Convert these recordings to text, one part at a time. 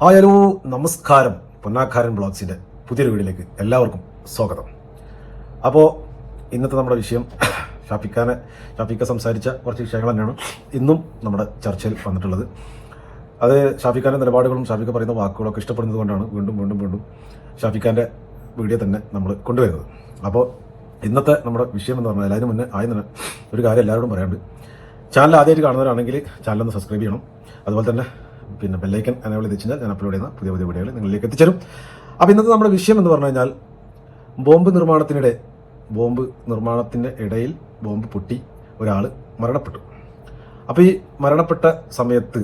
Hi hello നമസ്കാരം. പൊന്നാക്കാരൻ ബ്ലോഗ്സിന്റെ പുതിയൊരു വീഡിയോയിലേക്ക് എല്ലാവർക്കും സ്വാഗതം. അപ്പോൾ ഇന്നത്തെ നമ്മുടെ വിഷയം ഷാഫിഖാനെ ഷാഫിക്ക സംസാരിച്ച കുറച്ച് വിഷയങ്ങൾ തന്നെയാണ് ഇന്നും നമ്മുടെ ചർച്ചയിൽ വന്നിട്ടുള്ളത്. അത് ഷാഫിക്കാന്റെ നിലപാടുകളും ഷാഫിക്ക പറയുന്ന വാക്കുകളൊക്കെ ഇഷ്ടപ്പെടുന്നത് കൊണ്ടാണ് വീണ്ടും വീണ്ടും വീണ്ടും ഷാഫിക്കാന്റെ വീഡിയോ തന്നെ നമ്മൾ കൊണ്ടുവരുന്നത്. അപ്പോൾ ഇന്നത്തെ നമ്മുടെ വിഷയം എന്ന് പറഞ്ഞാൽ അതിന് മുന്നേ ആയതിന് ഒരു കാര്യം എല്ലാവരോടും പറയാനുണ്ട്. ചാനൽ ആദ്യമായിട്ട് കാണുന്നവരാണെങ്കിൽ ചാനൽ ഒന്ന് സബ്സ്ക്രൈബ് ചെയ്യണം. അതുപോലെ തന്നെ പിന്നെ ബെല്ലൈക്കൻ അനേബിൾ ചെയ്ത് കഴിഞ്ഞാൽ ഞാൻ അപ്ലോഡ് ചെയ്യുന്ന പുതിയ പുതിയ വീഡിയോകൾ നിങ്ങളിലേക്ക് എത്തിച്ചേരും. അപ്പോൾ ഇന്നത്തെ നമ്മുടെ വിഷയം എന്ന് പറഞ്ഞു കഴിഞ്ഞാൽ ബോംബ് നിർമ്മാണത്തിനിടെ ബോംബ് നിർമ്മാണത്തിന്റെ ഇടയിൽ ബോംബ് പൊട്ടി ഒരാൾ മരണപ്പെട്ടു. അപ്പോൾ ഈ മരണപ്പെട്ട സമയത്ത്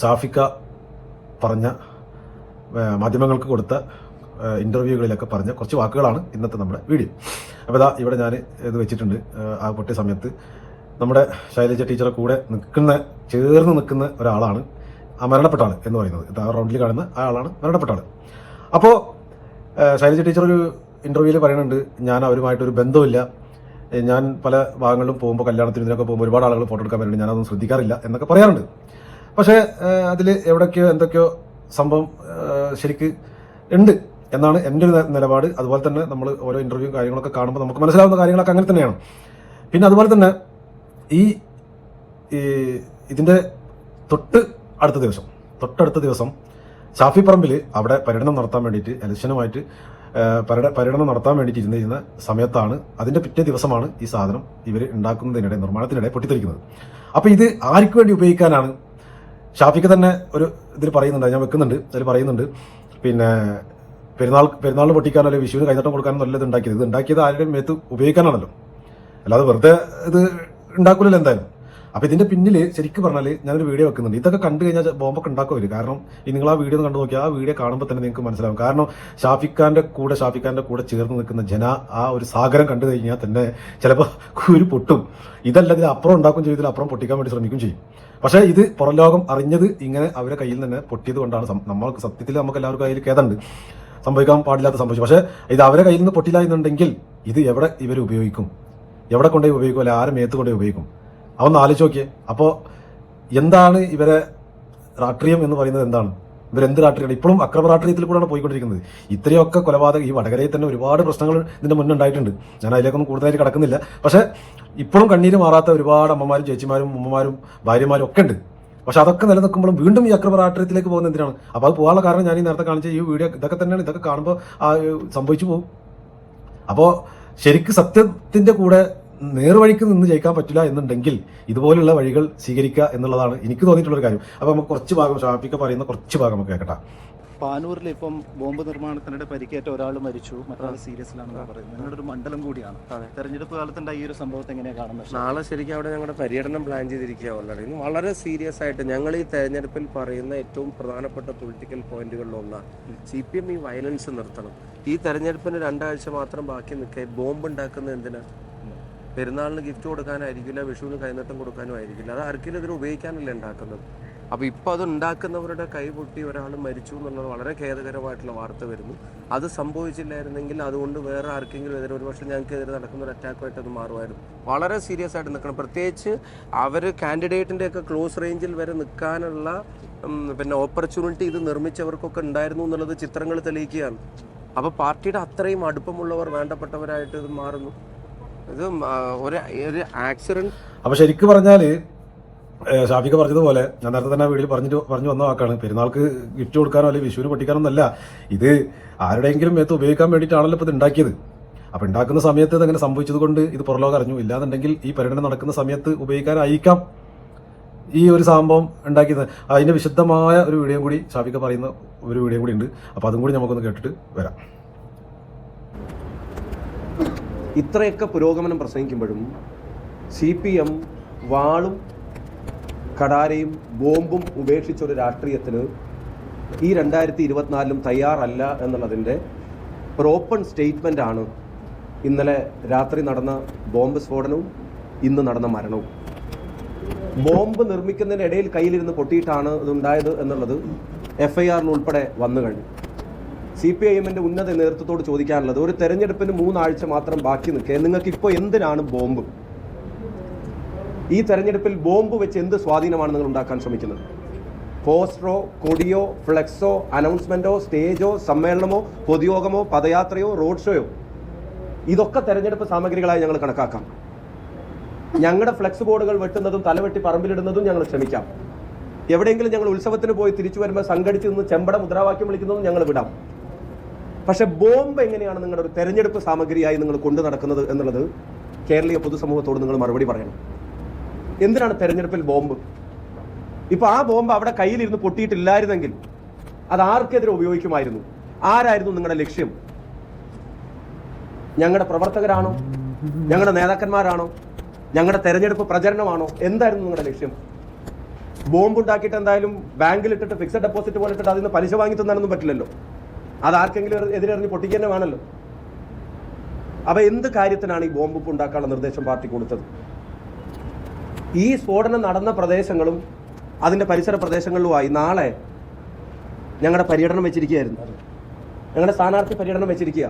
സാഫിക്ക പറഞ്ഞ മാധ്യമങ്ങൾക്ക് കൊടുത്ത ഇന്റർവ്യൂകളിലൊക്കെ പറഞ്ഞ കുറച്ച് വാക്കുകളാണ് ഇന്നത്തെ നമ്മുടെ വീഡിയോ. അപ്പോൾ ഇതാ ഇവിടെ ഞാൻ ഇത് വെച്ചിട്ടുണ്ട്. ആ പൊട്ടിയ സമയത്ത് നമ്മുടെ ശൈലജ ടീച്ചറെ കൂടെ നിൽക്കുന്ന ചേർന്ന് നിൽക്കുന്ന ഒരാളാണ് മരണപ്പെട്ട എന്ന് പറയുന്നത്. ആ റൗണ്ടിൽ കാണുന്ന ആ ആളാണ് മരണപ്പെട്ട അപ്പോൾ ശൈലജ ടീച്ചർ ഒരു ഇന്റർവ്യൂവിൽ പറയുന്നുണ്ട് ഞാൻ അവരുമായിട്ടൊരു ബന്ധമില്ല ഞാൻ പല ഭാഗങ്ങളിലും പോകുമ്പോൾ കല്യാണത്തിന് ഇതിനൊക്കെ പോകുമ്പോൾ ഒരുപാട് ആളുകൾ ഫോട്ടോ എടുക്കാൻ വരുന്നുണ്ട്. ഞാനതൊന്നും ശ്രദ്ധിക്കാറില്ല എന്നൊക്കെ പറയാറുണ്ട്. പക്ഷേ അതിൽ എവിടെയൊക്കെയോ എന്തൊക്കെയോ സംഭവം ശരിക്ക് ഉണ്ട് എന്നാണ് എന്റെ ഒരു നിലപാട്. അതുപോലെ തന്നെ നമ്മൾ ഓരോ ഇന്റർവ്യൂ കാര്യങ്ങളൊക്കെ കാണുമ്പോൾ നമുക്ക് മനസ്സിലാവുന്ന കാര്യങ്ങളൊക്കെ അങ്ങനെ തന്നെയാണ്. പിന്നെ അതുപോലെ തന്നെ ഈ ഇതിന്റെ തൊട്ട് അടുത്ത ദിവസം തൊട്ടടുത്ത ദിവസം ഷാഫി പറമ്പിൽ അവിടെ പര്യടനം നടത്താൻ വേണ്ടിയിട്ട് ഇലക്ഷനുമായിട്ട് പര്യട- പര്യടനം നടത്താൻ വേണ്ടിയിട്ട് ഇരുന്നിരുന്ന സമയത്താണ് അതിന്റെ പിറ്റേ ദിവസമാണ് ഈ സാധനം ഇവർ ഉണ്ടാക്കുന്നതിനിടെ നിർമ്മാണത്തിനിടെ പൊട്ടിത്തെറിക്കുന്നത്. അപ്പോൾ ഇത് ആർക്ക് വേണ്ടി ഉപയോഗിക്കാനാണ്? ഷാഫിക്ക് തന്നെ ഒരു ഇതിൽ പറയുന്നുണ്ട് ഞാൻ വെക്കുന്നുണ്ട് അതിൽ പറയുന്നുണ്ട്. പിന്നെ പെരുന്നാൾ പെരുന്നാളിന് പൊട്ടിക്കാനോ അല്ലെങ്കിൽ വിഷുവിന് കൈനട്ടം കൊടുക്കാനോ നല്ലത് ഉണ്ടാക്കിയത്? ഇത് ഉണ്ടാക്കിയത് ആരുടെയും മേത്ത് ഉപയോഗിക്കാനാണല്ലോ. അല്ലാതെ വെറുതെ ഇത് ഉണ്ടാക്കൂലല്ലോ എന്തായാലും. അപ്പൊ ഇതിന്റെ പിന്നിൽ ശരിക്കും പറഞ്ഞാൽ ഞാനൊരു വീഡിയോ വെക്കുന്നുണ്ട്. ഇതൊക്കെ കണ്ടു കഴിഞ്ഞാൽ ബോംബൊക്കെ ഉണ്ടാക്കുമല്ലോ കാരണം നിങ്ങൾ ആ വീഡിയോ കണ്ടു നോക്കിയാൽ ആ വീഡിയോ കാണുമ്പോൾ തന്നെ നിങ്ങൾക്ക് മനസ്സിലാവും. കാരണം ഷാഫിഖാന്റെ കൂടെ ഷാഫിഖാന്റെ കൂടെ ചേർന്ന് നിൽക്കുന്ന ജന ആ ഒരു സാഗരം കണ്ടു കഴിഞ്ഞാൽ തന്നെ ചിലപ്പോൾ കുരു പൊട്ടും. ഇതല്ല അപ്പുറം ഉണ്ടാക്കും ചെയ്തിൽ അപ്പുറം പൊട്ടിക്കാൻ വേണ്ടി ശ്രമിക്കും ചെയ്യും. പക്ഷേ ഇത് പുറം ലോകം അറിഞ്ഞത് ഇങ്ങനെ അവരെ കയ്യിൽ തന്നെ പൊട്ടിയത് കൊണ്ടാണ് നമ്മൾക്ക് സത്യത്തിൽ നമുക്ക് എല്ലാവർക്കും കയ്യിൽ കേതുണ്ട് സംഭവിക്കാൻ പാടില്ലാത്ത സംഭവിച്ചു. പക്ഷേ ഇത് അവരെ കയ്യിൽ നിന്ന് പൊട്ടില്ല എന്നുണ്ടെങ്കിൽ ഇത് എവിടെ ഇവർ ഉപയോഗിക്കും? എവിടെ കൊണ്ടുപോയി ഉപയോഗിക്കും? അല്ലെ ആരും മേത്ത് കൊണ്ടുപോയി ഉപയോഗിക്കും? അവന്ന് ആലോചിച്ച് നോക്കിയേ. അപ്പോൾ എന്താണ് ഇവരെ രാഷ്ട്രീയം എന്ന് പറയുന്നത് എന്താണ്? ഇവരെന്ത് രാഷ്ട്രീയമാണ്? ഇപ്പോഴും അക്രമ രാഷ്ട്രീയത്തിൽ കൂടെയാണ് പോയിക്കൊണ്ടിരിക്കുന്നത്. ഇത്രയൊക്കെ കൊലപാതകം ഈ വടകരയിൽ തന്നെ ഒരുപാട് പ്രശ്നങ്ങൾ ഇതിന്റെ മുന്നേ ഉണ്ടായിട്ടുണ്ട്. ഞാൻ അതിലേക്കൊന്നും കൂടുതലായിട്ട് കിടക്കുന്നില്ല. പക്ഷേ ഇപ്പോഴും കണ്ണീര് മാറാത്ത ഒരുപാട് അമ്മമാരും ചേച്ചിമാരും ഉമ്മമാരും ഭാര്യമാരും ഒക്കെ ഉണ്ട്. പക്ഷെ അതൊക്കെ നിലനിൽക്കുമ്പോഴും വീണ്ടും ഈ അക്രമ രാഷ്ട്രീയത്തിലേക്ക് പോകുന്ന എന്തിനാണ്? അപ്പോൾ അത് പോകാനുള്ള കാരണം ഞാൻ ഈ നേരത്തെ കാണിച്ച ഈ വീഡിയോ ഇതൊക്കെ തന്നെയാണ്. ഇതൊക്കെ കാണുമ്പോൾ സംഭവിച്ചു പോകും. അപ്പോൾ ശരിക്ക് സത്യത്തിന്റെ കൂടെ നേർവഴിക്ക് നിന്ന് ജയിക്കാൻ പറ്റില്ല എന്നുണ്ടെങ്കിൽ ഇതുപോലുള്ള വഴികൾ സ്വീകരിക്കുക എന്നുള്ളതാണ് എനിക്ക് തോന്നിയിട്ടുള്ള ഒരു കാര്യം. അപ്പൊ നമുക്ക് കുറച്ച് ഭാഗം ഷാഫിക്ക് പറയുന്ന കുറച്ച് ഭാഗം നമുക്ക് കേൾക്കട്ടെ പാനൂരിൽ ഇപ്പം ബോംബ് നിർമ്മാണത്തിനിടെ പരിക്കേറ്റ ഒരാൾ മരിച്ചു. മറ്റൊരാൾ സീരിയസിലാണെന്ന് പറയുന്നത്. നിങ്ങളുടെ ഒരു മണ്ഡലം കൂടിയാണ്. തെരഞ്ഞെടുപ്പ് കാലത്തുണ്ടായ ഈ ഒരു സംഭവത്തെ എങ്ങനെയാണ് കാണുന്നത്? നാളെ ശരിക്കും അവിടെ ഞങ്ങളുടെ പര്യടനം പ്ലാൻ ചെയ്തിരിക്കുക ഓൾറെഡി വളരെ സീരിയസ് ആയിട്ട് ഞങ്ങൾ ഈ തെരഞ്ഞെടുപ്പിൽ പറയുന്ന ഏറ്റവും പ്രധാനപ്പെട്ട പൊളിറ്റിക്കൽ പോയിന്റുകളിലൊന്നാണ് സി പി എം ഈ വയലൻസ് നിർത്തണം. ഈ തെരഞ്ഞെടുപ്പിന് രണ്ടാഴ്ച മാത്രം ബാക്കി നിൽക്കേ ബോംബ് ഉണ്ടാക്കുന്നത് എന്തിനാ? പെരുന്നാളിന് ഗിഫ്റ്റ് കൊടുക്കാനായിരിക്കില്ല വിഷുവിന് കൈനീട്ടം കൊടുക്കാനും ആയിരിക്കില്ല അത് ആർക്കും ഇതിന് ഉപയോഗിക്കാനല്ല ഉണ്ടാക്കുന്നത്? അപ്പോൾ ഇപ്പോൾ അത് ഉണ്ടാക്കുന്നവരുടെ കൈ പൊട്ടി ഒരാൾ മരിച്ചു എന്നുള്ളത് വളരെ ഖേദകരമായിട്ടുള്ള വാർത്ത വരുന്നു. അത് സംഭവിച്ചില്ലായിരുന്നെങ്കിൽ അതുകൊണ്ട് വേറെ ആർക്കെങ്കിലും എതിരെ ഒരു പക്ഷേ ഞങ്ങൾക്ക് എതിരെ നടക്കുന്ന ഒരു അറ്റാക്കുമായിട്ട് അത് മാറുമായിരുന്നു. വളരെ സീരിയസ് ആയിട്ട് നിൽക്കണം. പ്രത്യേകിച്ച് അവർ കാൻഡിഡേറ്റിന്റെ ഒക്കെ ക്ലോസ് റേഞ്ചിൽ വരെ നിൽക്കാനുള്ള പിന്നെ ഓപ്പർച്യൂണിറ്റി ഇത് നിർമ്മിച്ചവർക്കൊക്കെ ഉണ്ടായിരുന്നു എന്നുള്ളത് ചിത്രങ്ങൾ തെളിയിക്കുകയാണ്. അപ്പോൾ പാർട്ടിയുടെ അത്രയും അടുപ്പമുള്ളവർ വേണ്ടപ്പെട്ടവരായിട്ട് ഇത് മാറുന്നു. അപ്പൊ ശരിക്കും പറഞ്ഞാൽ ഷാഫിക്ക് പറഞ്ഞതുപോലെ ഞാൻ നേരത്തെ തന്നെ വീട്ടിൽ പറഞ്ഞിട്ട് പറഞ്ഞു വന്ന വാക്കാണ്. പെരുന്നാൾക്ക് ഗിഫ്റ്റ് കൊടുക്കാനോ അല്ലെങ്കിൽ വിഷുവിന് പൊട്ടിക്കാനോ എന്നല്ല ഇത് ആരുടെയെങ്കിലും മേത്ത് ഉപയോഗിക്കാൻ വേണ്ടിയിട്ടാണല്ലോ ഇപ്പൊ ഇത് ഉണ്ടാക്കിയത്. അപ്പൊ ഉണ്ടാക്കുന്ന സമയത്ത് ഇതങ്ങനെ സംഭവിച്ചത് കൊണ്ട് ഇത് പുറലോകം അറിഞ്ഞു. ഇല്ലാന്നുണ്ടെങ്കിൽ ഈ പര്യടനം നടക്കുന്ന സമയത്ത് ഉപയോഗിക്കാനായിരിക്കാം ഈ ഒരു സംഭവം ഉണ്ടാക്കിയത്. അതിന്റെ വിശുദ്ധമായ ഒരു വീഡിയോ കൂടി ഷാഫിക്ക പറയുന്ന ഒരു വീഡിയോ കൂടി ഉണ്ട്. അപ്പൊ അതും കൂടി നമുക്കൊന്ന് കേട്ടിട്ട് വരാം. ഇത്രയൊക്കെ പുരോഗമനം പ്രസംഗിക്കുമ്പോഴും സി പി എം വാളും കടാരയും ബോംബും ഉപേക്ഷിച്ചൊരു രാഷ്ട്രീയത്തിന് ഈ രണ്ടായിരത്തി ഇരുപത്തിനാലിലും തയ്യാറല്ല എന്നുള്ളതിന്റെ പ്രോപ്പൺ സ്റ്റേറ്റ്മെന്റ് ആണ് ഇന്നലെ രാത്രി നടന്ന ബോംബ് സ്ഫോടനവും ഇന്ന് നടന്ന മരണവും. ബോംബ് നിർമ്മിക്കുന്നതിനിടയിൽ കയ്യിലിരുന്ന് പൊട്ടിയിട്ടാണ് ഇതുണ്ടായത് എന്നുള്ളത് എഫ് ഐ ആറിൽ ഉൾപ്പെടെ വന്നു കഴിഞ്ഞു. സി പി ഐ എമ്മിന്റെ ഉന്നത നേതൃത്വത്തോട് ചോദിക്കാനുള്ളത് ഒരു തെരഞ്ഞെടുപ്പിന് മൂന്നാഴ്ച മാത്രം ബാക്കി നിൽക്കുക. നിങ്ങൾക്ക് ഇപ്പോൾ എന്തിനാണ് ബോംബ്? ഈ തെരഞ്ഞെടുപ്പിൽ ബോംബ് വെച്ച് എന്ത് സ്വാധീനമാണ് നിങ്ങൾ ഉണ്ടാക്കാൻ ശ്രമിക്കുന്നത്? പോസ്റ്ററോ കൊടിയോ ഫ്ലെക്സോ അനൗൺസ്മെന്റോ സ്റ്റേജോ സമ്മേളനമോ പൊതുയോഗമോ പദയാത്രയോ റോഡ് ഷോയോ? ഇതൊക്കെ തെരഞ്ഞെടുപ്പ് സാമഗ്രികളായി ഞങ്ങൾ കണക്കാക്കാം. ഞങ്ങളുടെ ഫ്ലെക്സ് ബോർഡുകൾ വെട്ടുന്നതും തലവെട്ടി പറമ്പിലിടുന്നതും ഞങ്ങൾ ശ്രമിക്കാം. എവിടെയെങ്കിലും ഞങ്ങൾ ഉത്സവത്തിന് പോയി തിരിച്ചു വരുമ്പോൾ സംഘടിച്ച് നിന്ന് ചെമ്പട മുദ്രാവാക്യം വിളിക്കുന്നതും ഞങ്ങൾ വിടാം. പക്ഷെ ബോംബ് എങ്ങനെയാണ് നിങ്ങളുടെ ഒരു തെരഞ്ഞെടുപ്പ് സാമഗ്രിയായി നിങ്ങൾ കൊണ്ടു നടക്കുന്നത് എന്നുള്ളത് കേരളീയ പൊതുസമൂഹത്തോട് നിങ്ങൾ മറുപടി പറയണം. എന്തിനാണ് തെരഞ്ഞെടുപ്പിൽ ബോംബ്? ഇപ്പൊ ആ ബോംബ് അവിടെ കയ്യിലിരുന്ന് പൊട്ടിയിട്ടില്ലായിരുന്നെങ്കിൽ അത് ആർക്കെതിരെ ഉപയോഗിക്കുമായിരുന്നു? ആരായിരുന്നു നിങ്ങളുടെ ലക്ഷ്യം? ഞങ്ങളുടെ പ്രവർത്തകരാണോ? ഞങ്ങളുടെ നേതാക്കന്മാരാണോ? ഞങ്ങളുടെ തെരഞ്ഞെടുപ്പ് പ്രചരണമാണോ? എന്തായിരുന്നു നിങ്ങളുടെ ലക്ഷ്യം? ബോംബ് ഉണ്ടാക്കിയിട്ട് എന്തായാലും ബാങ്കിലിട്ടിട്ട് ഫിക്സഡ് ഡെപ്പോസിറ്റ് പോലെ ഇട്ടിട്ട് അതിൽ നിന്ന് പലിശ വാങ്ങി തന്നാലൊന്നും പറ്റില്ലല്ലോ. അത് ആർക്കെങ്കിലും എതിരെറിഞ്ഞ് പൊട്ടിക്കുക വേണമല്ലോ അപ്പൊ എന്ത് കാര്യത്തിനാണ് ഈ ബോംബ് ഉണ്ടാക്കാനുള്ള നിർദ്ദേശം പാർട്ടി കൊടുത്തത്? ഈ സ്ഫോടനം നടന്ന പ്രദേശങ്ങളും അതിന്റെ പരിസര പ്രദേശങ്ങളിലുമായി നാളെ ഞങ്ങളുടെ പര്യടനം വെച്ചിരിക്കുകയായിരുന്നു. ഞങ്ങളുടെ സ്ഥാനാർത്ഥി പര്യടനം വെച്ചിരിക്കുക.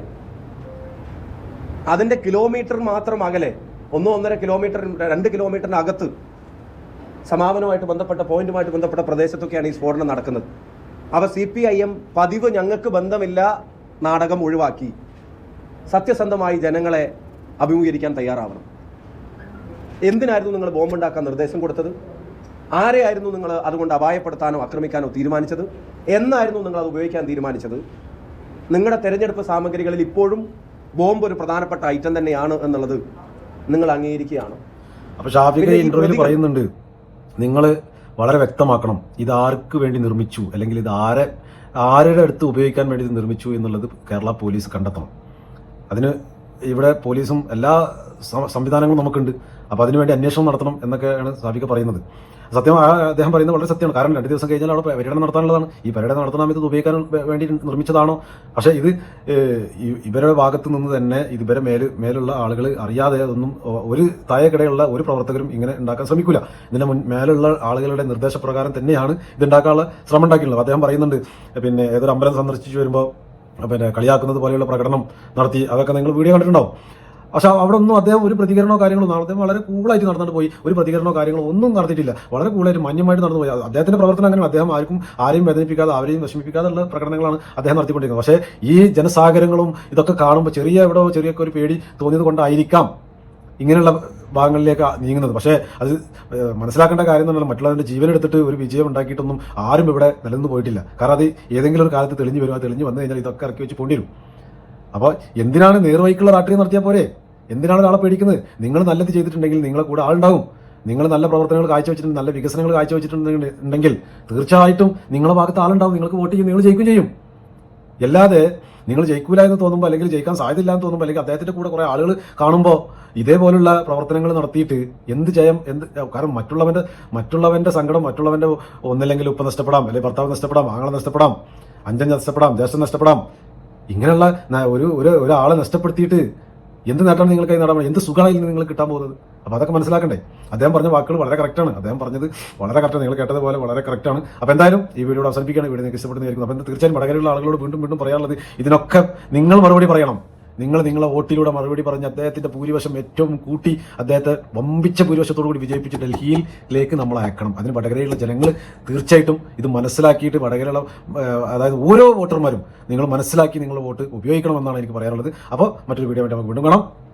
അതിന്റെ കിലോമീറ്റർ മാത്രം അകലെ ഒന്നോ ഒന്നര കിലോമീറ്റർ രണ്ട് കിലോമീറ്ററിന് അകത്ത് സമാപനവുമായിട്ട് ബന്ധപ്പെട്ട പോയിന്റുമായിട്ട് ബന്ധപ്പെട്ട പ്രദേശത്തൊക്കെയാണ് ഈ സ്ഫോടനം നടക്കുന്നത്. അവ സി പി ഐ എം പതിവ് ഞങ്ങൾക്ക് ബന്ധമില്ല നാടകം ഒഴിവാക്കി. സത്യസന്ധമായി ജനങ്ങളെ അഭിമുഖീകരിക്കാൻ തയ്യാറാവണം. എന്തിനായിരുന്നു നിങ്ങൾ ബോംബുണ്ടാക്കാൻ നിർദ്ദേശം കൊടുത്തത്? ആരെയായിരുന്നു നിങ്ങൾ അതുകൊണ്ട് അപായപ്പെടുത്താനോ ആക്രമിക്കാനോ തീരുമാനിച്ചത്? എന്നായിരുന്നു നിങ്ങൾ അത് ഉപയോഗിക്കാൻ തീരുമാനിച്ചത്? നിങ്ങളുടെ തെരഞ്ഞെടുപ്പ് സാമഗ്രികളിൽ ഇപ്പോഴും ബോംബ് ഒരു പ്രധാനപ്പെട്ട ഐറ്റം തന്നെയാണ് എന്നുള്ളത് നിങ്ങൾ അംഗീകരിക്കുകയാണ്? അപ്പൊ ഷാഫിഖ് പിന്നെ ഈ ഇന്റർവ്യൂവിൽ പറയുന്നുണ്ട് നിങ്ങൾ വളരെ വ്യക്തമാക്കണം ഇത് ആർക്ക് വേണ്ടി നിർമ്മിച്ചു അല്ലെങ്കിൽ ഇത് ആരെ ആരുടെ അടുത്ത് ഉപയോഗിക്കാൻ വേണ്ടി ഇത് നിർമ്മിച്ചു എന്നുള്ളത് കേരള പോലീസ് കണ്ടെത്തണം. അതിന് ഇവിടെ പോലീസും എല്ലാ സംവിധാനങ്ങളും നമുക്കുണ്ട്. അപ്പോൾ അതിനുവേണ്ടി അന്വേഷണം നടത്തണം എന്നൊക്കെയാണ് സാബിക്ക് പറയുന്നത്. സത്യം അദ്ദേഹം പറയുന്നത് വളരെ സത്യമാണ്. കാരണം രണ്ട് ദിവസം കഴിഞ്ഞാൽ അവിടെ പര്യടനം നടത്താനുള്ളതാണ്. ഈ പര്യടനം നടത്താൻ ഇത് ഉപയോഗിക്കാൻ വേണ്ടി നിർമ്മിച്ചതാണോ? പക്ഷേ ഇത് ഇവരുടെ ഭാഗത്ത് നിന്ന് തന്നെ ഇതുവരെ മേൽ മേലുള്ള ആളുകൾ അറിയാതെ അതൊന്നും ഒരു താഴെക്കിടയുള്ള ഒരു പ്രവർത്തകരും ഇങ്ങനെ ഉണ്ടാക്കാൻ ശ്രമിക്കില്ല ഇതിന്റെ മുൻ മേലുള്ള ആളുകളുടെ നിർദ്ദേശപ്രകാരം തന്നെയാണ് ഇതുണ്ടാക്കാനുള്ള ശ്രമം ഉണ്ടാക്കിയിട്ടുള്ളത്. അദ്ദേഹം പറയുന്നുണ്ട് പിന്നെ ഏതൊരു അമ്പലം സന്ദർശിച്ചു വരുമ്പോൾ പിന്നെ കളിയാക്കുന്നത് പോലെയുള്ള പ്രകടനം നടത്തി അതൊക്കെ നിങ്ങൾ വീഡിയോ കണ്ടിട്ടുണ്ടാവും. പക്ഷെ അവിടെ ഒന്നും അദ്ദേഹം ഒരു പ്രതികരണമോ കാര്യങ്ങളോ ഒന്നും അദ്ദേഹം വളരെ കൂളായിട്ട് നടന്നിട്ട് പോയി. ഒരു പ്രതികരണമോ കാര്യങ്ങളോ ഒന്നും നടന്നിട്ടില്ല വളരെ കൂളായിട്ട് മാന്യമായിട്ട് നടന്നു പോയി. അദ്ദേഹത്തിന്റെ പ്രവർത്തനം അങ്ങനെ അദ്ദേഹം ആർക്കും ആരെയും വേദനിപ്പിക്കാതെ ആരെയും വിഷമിപ്പിക്കാതെ ഉള്ള പ്രകടനങ്ങളാണ് അദ്ദേഹം നടത്തിക്കൊണ്ടിരിക്കുന്നത്. പക്ഷേ ഈ ജനസാഗരങ്ങളും ഇതൊക്കെ കാണുമ്പോൾ ചെറിയ എവിടെയോ ചെറിയൊക്കെ ഒരു പേടി തോന്നിയത് കൊണ്ടായിരിക്കാം ഇങ്ങനെയുള്ള ഭാഗങ്ങളിലേക്ക് നീങ്ങുന്നത്. പക്ഷേ അത് മനസ്സിലാക്കേണ്ട കാര്യം എന്ന് മറ്റുള്ളവരുടെ ജീവൻ എടുത്തിട്ട് ഒരു വിജയം ഉണ്ടാക്കിയിട്ടൊന്നും ആരും ഇവിടെ നിലനിന്ന് പോയിട്ടില്ല. കാരണം അത് ഏതെങ്കിലും ഒരു കാലത്ത് തെളിഞ്ഞു വരും. ആ തെളിഞ്ഞു വന്നു കഴിഞ്ഞാൽ ഇതൊക്കെ ഇറക്കി വെച്ച് പോണ്ടി വരും അപ്പോൾ എന്തിനാണ് നേർവഴിക്കുള്ള രാഷ്ട്രീയം നടത്തിയാൽ പോരെ? എന്തിനാണ് ഒരാളെ പേടിക്കുന്നത്? നിങ്ങൾ നല്ലത് ചെയ്തിട്ടുണ്ടെങ്കിൽ നിങ്ങളെ കൂടെ ആളുണ്ടാവും. നിങ്ങൾ നല്ല പ്രവർത്തനങ്ങൾ കാഴ്ചവെച്ചിട്ടുണ്ട് നല്ല വികസനങ്ങൾ കാഴ്ചവെച്ചിട്ടുണ്ടെങ്കിൽ തീർച്ചയായിട്ടും നിങ്ങളെ ഭാഗത്ത് ആളുണ്ടാവും. നിങ്ങൾക്ക് വോട്ട് ചെയ്യും നിങ്ങൾ ജയിക്കും ചെയ്യും. അല്ലാതെ നിങ്ങൾ ജയിക്കൂല എന്ന് തോന്നുമ്പോൾ അല്ലെങ്കിൽ ജയിക്കാൻ സാധ്യതയില്ല എന്ന് തോന്നുമ്പോൾ അല്ലെങ്കിൽ അദ്ദേഹത്തിന്റെ കൂടെ കുറെ ആളുകൾ കാണുമ്പോൾ ഇതേപോലുള്ള പ്രവർത്തനങ്ങൾ നടത്തിയിട്ട് എന്ത് ജയം എന്ത് കാരണം മറ്റുള്ളവന്റെ മറ്റുള്ളവന്റെ സങ്കടം മറ്റുള്ളവന്റെ ഒന്നില്ലെങ്കിൽ ഉപ്പ് നഷ്ടപ്പെടാം അല്ലെങ്കിൽ ഭർത്താവ് നഷ്ടപ്പെടാം ആങ്ങളെ നഷ്ടപ്പെടാം അഞ്ചൻ നഷ്ടപ്പെടാം ദേശം നഷ്ടപ്പെടാം. ഇങ്ങനെയുള്ള ഒരു ഒരാളെ നഷ്ടപ്പെടുത്തിയിട്ട് എന്ത് നേട്ടമാണ് നിങ്ങൾക്ക് നേടാൻ എന്ത് സുഖമാണ് ഇതിൽ നിങ്ങൾ കിട്ടാൻ പോകുന്നത്? അപ്പോൾ അതൊക്കെ മനസ്സിലാക്കണ്ടേ? അദ്ദേഹം പറഞ്ഞ വാക്കുകൾ വളരെ കറക്റ്റാണ് അദ്ദേഹം പറഞ്ഞത് വളരെ കറക്റ്റ് നിങ്ങൾ കേട്ടതുപോലെ വളരെ കറക്റ്റാണ് അപ്പോൾ എന്തായാലും ഈ വീഡിയോ അവസാനിപ്പിക്കുകയാണ്. വീഡിയോ നിങ്ങൾക്ക് ഇഷ്ടപ്പെടുന്നതായിരിക്കും അപ്പോൾ തീർച്ചയായും വടകരയുള്ള ആളുകളോട് വീണ്ടും വീണ്ടും പറയാനുള്ളത് ഇതിനൊക്കെ നിങ്ങൾ മറുപടി പറയണം. നിങ്ങൾ നിങ്ങളെ വോട്ടിലൂടെ മറുപടി പറഞ്ഞ് അദ്ദേഹത്തിന്റെ ഭൂരിപക്ഷം ഏറ്റവും കൂട്ടി അദ്ദേഹത്തെ വമ്പിച്ച ഭൂരിപക്ഷത്തോടു കൂടി വിജയിപ്പിച്ച് ഡൽഹിയിലേക്ക് നമ്മൾ അയക്കണം. അതിന് വടകരയിലുള്ള ജനങ്ങൾ തീർച്ചയായിട്ടും ഇത് മനസ്സിലാക്കിയിട്ട് വടകരയുള്ള അതായത് ഓരോ വോട്ടർമാരും നിങ്ങൾ മനസ്സിലാക്കി നിങ്ങൾ വോട്ട് ഉപയോഗിക്കണമെന്നാണ് എനിക്ക് പറയാനുള്ളത്. അപ്പോൾ മറ്റൊരു വീഡിയോ വേണ്ടി നമുക്ക് വീണ്ടും കാണാം.